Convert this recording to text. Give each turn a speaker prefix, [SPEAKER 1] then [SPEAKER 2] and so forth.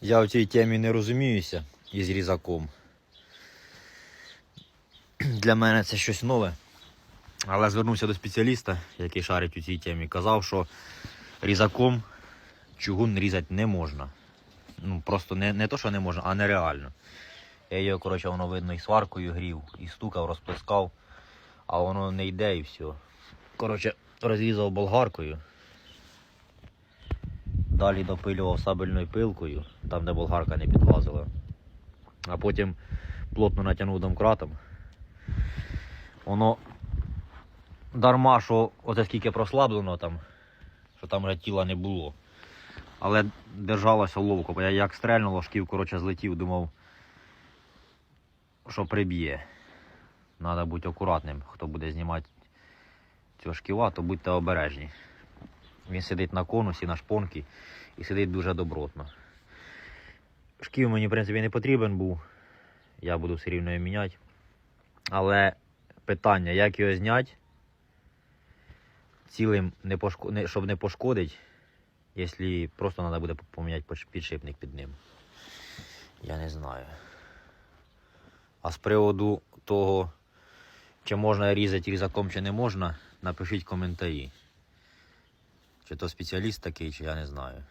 [SPEAKER 1] Я в цій темі не розуміюся із різаком. Для мене це щось нове. Але звернувся до спеціаліста, який шарить у цій темі. Казав, що різаком чугун різати не можна. Ну, просто не, не то, що не можна, а нереально. Я його, коротше, воно видно і сваркою грів, і стукав, розплескав, а воно не йде і все. Коротше, розрізав болгаркою. Далі допилював сабельною пилкою, там де болгарка не підлазила. А потім плотно натягнув домкратом. Воно дарма, що оце скільки прослаблено там, що там вже тіла не було. Але держалося ловко, бо я як стрельнуло, шків, коротше, злетів, думав, що приб'є. Треба бути акуратним, хто буде знімати цього шківа, то будьте обережні. Він сидить на конусі, на шпонці і сидить дуже добротно. Шків мені, в принципі, не потрібен був. Я буду все рівно його міняти. Але питання, як його зняти, цілим, не пошко... не, щоб не пошкодити, якщо просто треба буде поміняти підшипник під ним. Я не знаю. А з приводу того, чи можна різати різаком, чи не можна, напишіть коментарі. Чи то спеціаліст такий, чи я не знаю.